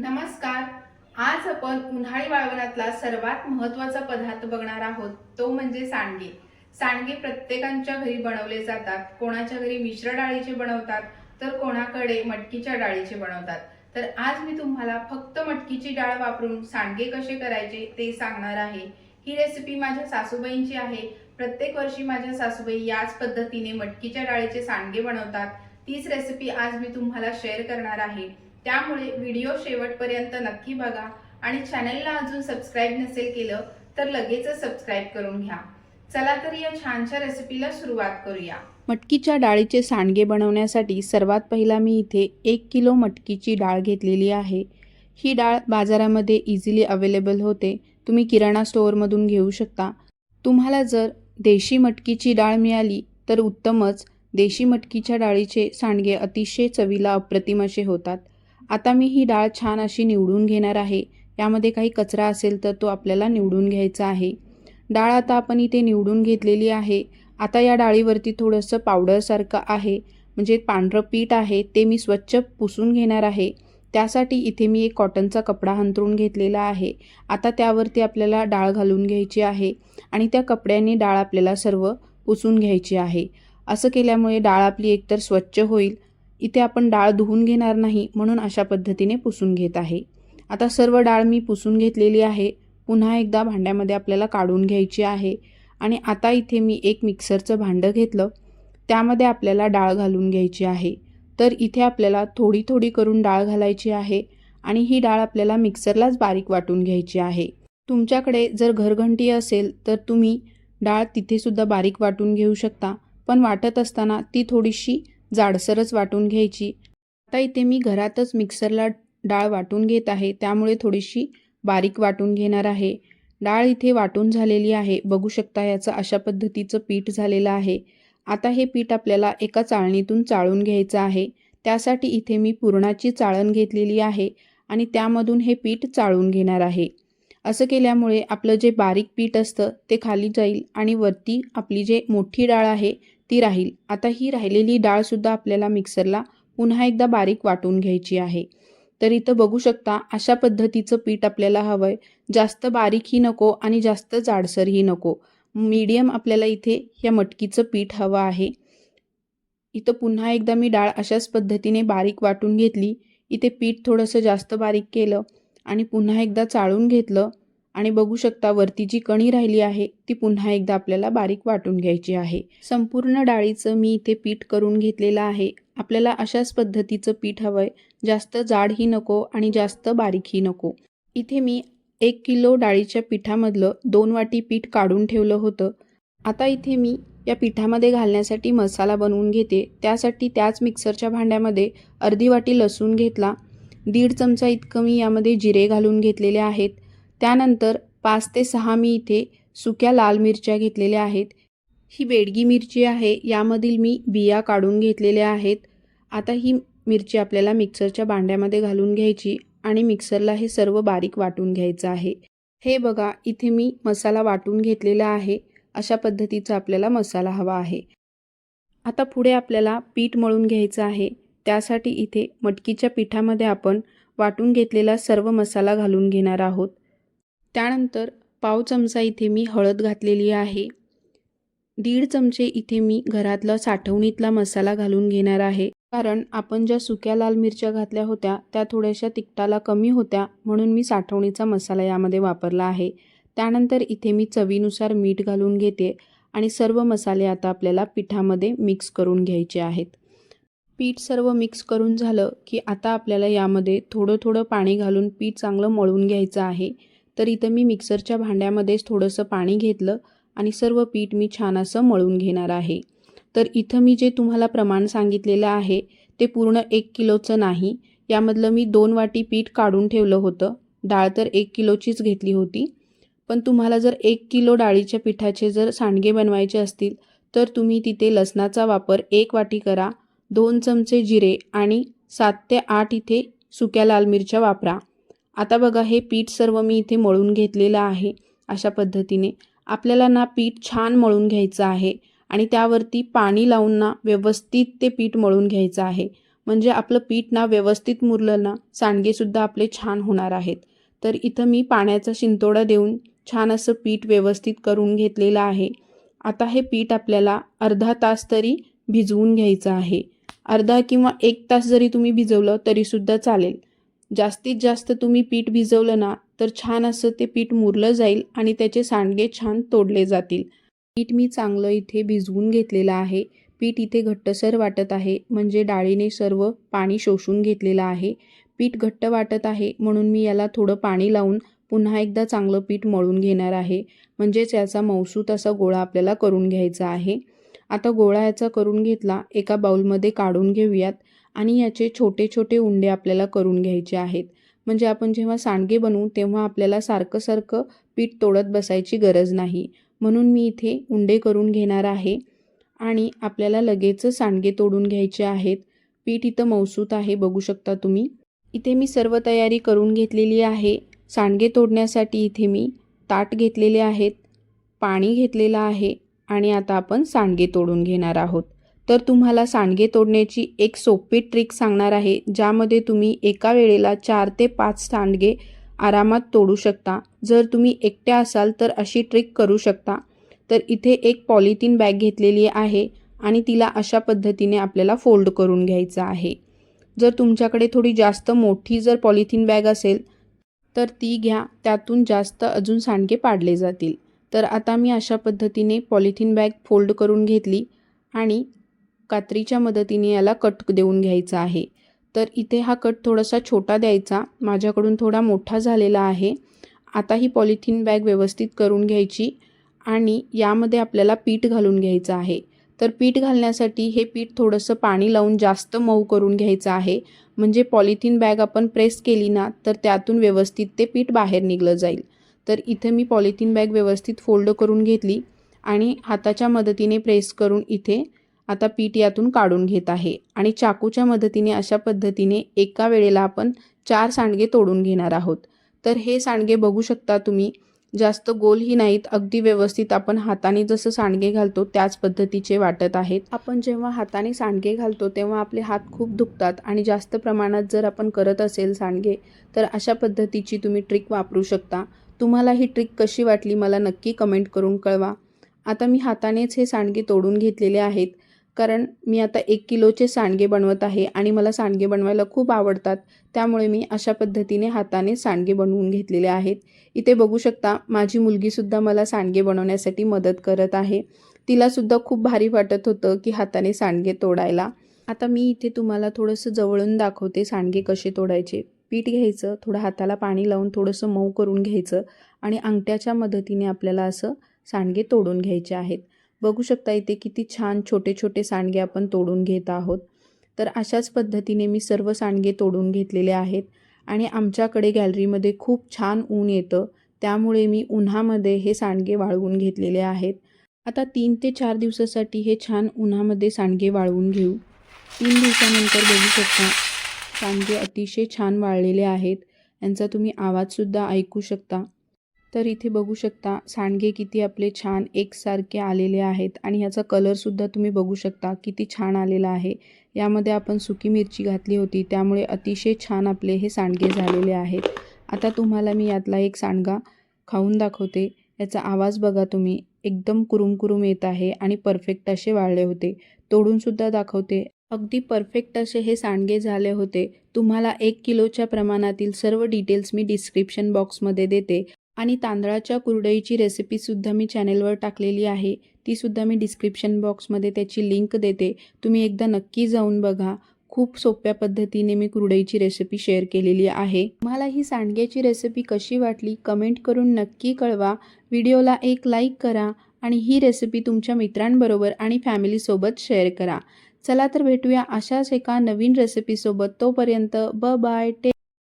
नमस्कार. आज आपण उन्हाळी वाळवणातला सर्वात महत्त्वाचा पदार्थ बघणार आहोत तो म्हणजे सांडगे. सांडगे प्रत्येकांच्या घरी बनवले जातात. कोणाच्या घरी मिश्र डाळीचे बनवतात तर कोणाकडे मटकीच्या डाळीचे बनवतात. तर आज मी तुम्हाला फक्त मटकीची डाळ वापरून सांडगे कसे करायचे ते सांगणार आहे. ही रेसिपी माझ्या सासूबाईंची आहे. प्रत्येक वर्षी माझ्या सासूबाई याच पद्धतीने मटकीच्या डाळीचे सांडगे बनवतात. तीच रेसिपी आज मी तुम्हाला शेअर करणार आहे. त्यामुळे व्हिडिओ शेवटपर्यंत नक्की बघा आणि चॅनलला अजून सबस्क्राईब नसेल केलं तर लगेचच सबस्क्राईब करून घ्या. चला तर या छानशा रेसिपीला सुरुवात करूया. मटकीच्या डाळीचे सांडगे बनवण्यासाठी सर्वात पहिला मी इथे एक किलो मटकीची डाळ घेतलेली आहे. ही डाळ बाजारामध्ये इझिली अवेलेबल होते. तुम्ही किराणा स्टोअरमधून घेऊ शकता. तुम्हाला जर देशी मटकीची डाळ मिळाली तर उत्तमच. देशी मटकीच्या डाळीचे सांडगे अतिशय चवीला अप्रतिम असे होतात. आता मी ही डाळ छान अशी निवडून घेणार आहे. यामध्ये काही कचरा असेल तर तो आपल्याला निवडून घ्यायचा आहे. डाळ आता आपण इथे निवडून घेतलेली आहे. आता या डाळीवरती थोडंसं पावडरसारखं आहे. म्हणजे पांढरं पीठ आहे ते मी स्वच्छ पुसून घेणार आहे. त्यासाठी इथे मी एक कॉटनचा कपडा अंतरून घेतलेला आहे. आता त्यावरती आपल्याला डाळ घालून घ्यायची आहे आणि त्या कपड्याने डाळ आपल्याला सर्व पुसून घ्यायची आहे. असं केल्यामुळे डाळ आपली एकतर स्वच्छ होईल इथे आपण डाळ धुवून घेणार नाही म्हणून अशा पद्धतीने पुसून घेत आहे. आता सर्व डाळ मी पुसून घेतलेली आहे. पुन्हा एकदा भांड्यामध्ये आपल्याला काढून घ्यायची आहे. आणि आता इथे मी एक मिक्सरचं भांडं घेतलं. त्यामध्ये आपल्याला डाळ घालून घ्यायची आहे. तर इथे आपल्याला थोडी थोडी करून डाळ घालायची आहे. आणि ही डाळ आपल्याला मिक्सरलाच बारीक वाटून घ्यायची आहे. तुमच्याकडे जर घरघंटी असेल तर तुम्ही डाळ तिथेसुद्धा बारीक वाटून घेऊ शकता. पण वाटत असताना ती थोडीशी जाडसरच वाटून घ्यायची. आता इथे मी घरातच मिक्सरला डाळ वाटून घेत आहे. त्यामुळे थोडीशी बारीक वाटून घेणार आहे. डाळ इथे वाटून झालेली आहे. बघू शकता याचं अशा पद्धतीचं पीठ झालेलं आहे. आता हे पीठ आपल्याला एका चाळणीतून चाळून घ्यायचं आहे. त्यासाठी इथे मी पुरणाची चाळण घेतलेली आहे आणि त्यामधून हे पीठ चाळून घेणार आहे. असं केल्यामुळे आपलं जे बारीक पीठ असतं ते खाली जाईल आणि वरती आपली जे मोठी डाळ आहे ती राहील. आता ही राहिलेली डाळसुद्धा आपल्याला मिक्सरला पुन्हा एकदा बारीक वाटून घ्यायची आहे. तर इथं बघू शकता अशा पद्धतीचं पीठ आपल्याला हवं आहे जास्त बारीकही नको आणि जास्त जाडसरही नको. मीडियम आपल्याला इथे या मटकीचं पीठ हवं आहे. इथं पुन्हा एकदा मी डाळ अशाच पद्धतीने बारीक वाटून घेतली. इथे पीठ थोडंसं जास्त बारीक केलं आणि पुन्हा एकदा चाळून घेतलं. आणि बघू शकता वरती जी कणी राहिली आहे ती पुन्हा एकदा आपल्याला बारीक वाटून घ्यायची आहे. संपूर्ण डाळीचं मी इथे पीठ करून घेतलेलं आहे. आपल्याला अशाच पद्धतीचं पीठ हवं आहे जास्त जाडही नको आणि जास्त बारीकही नको. इथे मी एक किलो डाळीच्या पिठामधलं दोन वाटी पीठ काढून ठेवलं होतं. आता इथे मी या पिठामध्ये घालण्यासाठी मसाला बनवून घेते. त्यासाठी त्याच मिक्सरच्या भांड्यामध्ये अर्धी वाटी लसूण घेतला. दीड चमचा इतकं मी यामध्ये जिरे घालून घेतलेले आहेत. त्यानंतर पाच ते सहा मी इथे सुक्या लाल मिरच्या घेतलेल्या आहेत. ही बेडगी मिरची आहे. यामधील मी बिया काढून घेतलेल्या आहेत. आता ही मिरची आपल्याला मिक्सरच्या भांड्यामध्ये घालून घ्यायची आणि मिक्सरला हे सर्व बारीक वाटून घ्यायचं आहे. हे बघा इथे मी मसाला वाटून घेतलेला आहे. अशा पद्धतीचा आपल्याला मसाला हवा आहे. आता पुढे आपल्याला पीठ मळून घ्यायचं आहे. त्यासाठी इथे मटकीच्या पिठामध्ये आपण वाटून घेतलेला सर्व मसाला घालून घेणार आहोत. त्यानंतर पाव चमचा इथे मी हळद घातलेली आहे. दीड चमचे इथे मी घरातला साठवणीतला मसाला घालून घेणार आहे. कारण आपण ज्या सुक्या लाल मिरच्या घातल्या होत्या त्या थोड्याशा तिखटाला कमी होत्या म्हणून मी साठवणीचा मसाला यामध्ये वापरला आहे. त्यानंतर इथे मी चवीनुसार मीठ घालून घेते आणि सर्व मसाले आता आपल्याला पिठामध्ये मिक्स करून घ्यायचे आहेत. पीठ सर्व मिक्स करून झालं की आता आपल्याला यामध्ये थोडं थोडं पाणी घालून पीठ चांगलं मळून घ्यायचं आहे. तर इथं मी मिक्सरच्या भांड्यामध्येच थोडंसं पाणी घेतलं आणि सर्व पीठ मी छान असं मळून घेणार आहे. तर इथं मी जे तुम्हाला प्रमाण सांगितलेलं आहे ते पूर्ण एक किलोचं नाही. यामधलं मी दोन वाटी पीठ काढून ठेवलं होतं. डाळ तर एक किलोचीच घेतली होती. पण तुम्हाला जर एक किलो डाळीच्या पिठाचे जर सांडगे बनवायचे असतील तर तुम्ही तिथे लसणाचा वापर एक वाटी करा दोन चमचे जिरे आणि सात ते आठ इथे सुक्या लाल मिरच्या वापरा. आता बघा हे पीठ सर्व मी इथे मळून घेतलेलं आहे अशा पद्धतीने. आपल्याला ना पीठ छान मळून घ्यायचं आहे आणि त्यावरती पाणी लावून ना व्यवस्थित ते पीठ मळून घ्यायचं आहे. म्हणजे आपलं पीठ ना व्यवस्थित मुरलं ना सांडगेसुद्धा आपले छान होणार आहेत. तर इथं मी पाण्याचा शिंतोडा देऊन छान असं पीठ व्यवस्थित करून घेतलेलं आहे. आता हे पीठ आपल्याला अर्धा तास तरी भिजवून घ्यायचं आहे. अर्धा किंवा एक तास जरी तुम्ही भिजवलं तरीसुद्धा चालेल. जास्तीत जास्त तुम्ही पीठ भिजवलं ना तर छान असं ते पीठ मुरलं जाईल आणि त्याचे सांडगे छान तोडले जातील. पीठ मी चांगलं इथे भिजवून घेतलेलं आहे. पीठ इथे घट्टसर वाटत आहे म्हणजे डाळीने सर्व पाणी शोषून घेतलेलं आहे. पीठ घट्ट वाटत आहे म्हणून मी याला थोडं पाणी लावून पुन्हा एकदा चांगलं पीठ मळून घेणार आहे. म्हणजेच याचा मौसूत असा गोळा आपल्याला करून घ्यायचा आहे. आता गोळा याचा करून घेतला एका बाउलमध्ये काढून घेऊयात. आणि याचे छोटे छोटे उंडे आपल्याला करून घ्यायचे आहेत. म्हणजे आपण जेव्हा सांडगे बनवू तेव्हा आपल्याला सारखं सारखं पीठ तोडत बसायची गरज नाही. म्हणून मी इथे उंडे करून घेणार आहे आणि आपल्याला लगेच सांडगे तोडून घ्यायचे आहेत. पीठ इथं मौसूत आहे बघू शकता तुम्ही. इथे मी सर्व तयारी करून घेतलेली आहे. सांडगे तोडण्यासाठी इथे मी ताट घेतलेले आहेत पाणी घेतलेलं आहे आणि आता आपण सांडगे तोडून घेणार आहोत. तर तुम्हाला सांडगे तोडण्याची एक सोपी ट्रिक सांगणार आहे ज्यामध्ये तुम्ही एका वेळेला चार ते पाच सांडगे आरामात तोडू शकता. जर तुम्ही एकट्या असाल तर अशी ट्रिक करू शकता. तर इथे एक पॉलिथिन बॅग घेतलेली आहे आणि तिला अशा पद्धतीने आपल्याला फोल्ड करून घ्यायचं आहे. जर तुमच्याकडे थोडी जास्त मोठी जर पॉलिथिन बॅग असेल तर ती घ्या. त्यातून जास्त अजून सांडगे पाडले जातील. तर आता मी अशा पद्धतीने पॉलिथिन बॅग फोल्ड करून घेतली आणि कात्रीच्या मदतीने याला कट देऊन घ्यायचा आहे. तर इथे हा कट थोडासा छोटा द्यायचा. माझ्याकडून थोडा मोठा झालेला आहे. आता ही पॉलिथिन बॅग व्यवस्थित करून घ्यायची आणि यामध्ये आपल्याला पीठ घालून घ्यायचं आहे. तर पीठ घालण्यासाठी हे पीठ थोडंसं पाणी लावून जास्त मऊ करून घ्यायचं आहे. म्हणजे पॉलिथिन बॅग आपण प्रेस केली ना तर त्यातून व्यवस्थित ते पीठ बाहेर निघलं जाईल. तर इथे मी पॉलिथिन बॅग व्यवस्थित फोल्ड करून घेतली आणि हाताच्या मदतीने प्रेस करून इथे आता पीठ यातून काढून घेत आहे. आणि चाकूच्या मदतीने अशा पद्धतीने एका वेळेला आपण चार सांडगे तोडून घेणार आहोत. तर हे सांडगे बघू शकता तुम्ही. जास्त गोलही नाहीत. अगदी व्यवस्थित आपण हाताने जसं सांडगे घालतो त्याच पद्धतीचे वाटत आहेत. आपण जेव्हा हाताने सांडगे घालतो तेव्हा आपले हात खूप दुखतात आणि जास्त प्रमाणात जर आपण करत असेल सांडगे तर अशा पद्धतीची तुम्ही ट्रिक वापरू शकता. तुम्हाला ही ट्रिक कशी वाटली मला नक्की कमेंट करून कळवा. आता मी हातानेच हे सांडगे तोडून घेतलेले आहेत. कारण मी आता एक किलोचे सांडगे बनवत आहे आणि मला सांडगे बनवायला खूप आवडतात. त्यामुळे मी अशा पद्धतीने हाताने सांडगे बनवून घेतलेले आहेत. इथे बघू शकता माझी मुलगीसुद्धा मला सांडगे बनवण्यासाठी मदत करत आहे. तिलासुद्धा खूप भारी वाटत होतं की हाताने सांडगे तोडायला. आता मी इथे तुम्हाला थोडंसं जवळून दाखवते सांडगे कसे तोडायचे. पीठ घ्यायचं थोडं हाताला पाणी लावून थोडंसं मऊ करून घ्यायचं आणि अंगठ्याच्या मदतीने आपल्याला असं सांडगे तोडून घ्यायचे आहेत. बघू शकता इथे किती छान छोटे छोटे सांडगे आपण तोडून घेत आहोत. तर अशाच पद्धतीने मी सर्व सांडगे तोडून घेतलेले आहेत आणि आमच्याकडे गॅलरीमध्ये खूप छान ऊन येतं. त्यामुळे मी उन्हामध्ये हे सांडगे वाळवून घेतलेले आहेत. आता तीन ते चार दिवसासाठी हे छान उन्हामध्ये सांडगे वाळवून घेऊ. तीन दिवसानंतर बघू शकता सांडगे अतिशय छान वाळलेले आहेत. यांचा तुम्ही आवाजसुद्धा ऐकू शकता. तर इथे बघू शकता सांडगे किती आपले छान एकसारखे आलेले आहेत आणि ह्याचा कलरसुद्धा तुम्ही बघू शकता किती छान आलेला आहे. यामध्ये आपण सुकी मिरची घातली होती त्यामुळे अतिशय छान आपले हे सांडगे झालेले आहेत. आता तुम्हाला मी यातला एक सांडगा खाऊन दाखवते. याचा आवाज बघा तुम्ही एकदम कुरुम कुरुम येत आहे आणि परफेक्ट असे वाळले होते. तोडूनसुद्धा दाखवते. अगदी परफेक्ट असे हे सांडगे झाले होते. तुम्हाला एक किलोच्या प्रमाणातील सर्व डिटेल्स मी डिस्क्रिप्शन बॉक्समध्ये देते. आणि तांदळाच्या कुरडईची रेसिपीसुद्धा मी चॅनेलवर टाकलेली आहे. तीसुद्धा मी डिस्क्रिप्शन बॉक्समध्ये त्याची लिंक देते. तुम्ही एकदा नक्की जाऊन बघा. खूप सोप्या पद्धतीने मी कुरडईची रेसिपी शेअर केलेली आहे. मला ही सांडग्याची रेसिपी कशी वाटली कमेंट करून नक्की कळवा. व्हिडिओला एक लाईक करा आणि ही रेसिपी तुमच्या मित्रांबरोबर आणि फॅमिलीसोबत शेअर करा. चला तर भेटूया अशाच एका नवीन रेसिपीसोबत तोपर्यंत ब बाय टे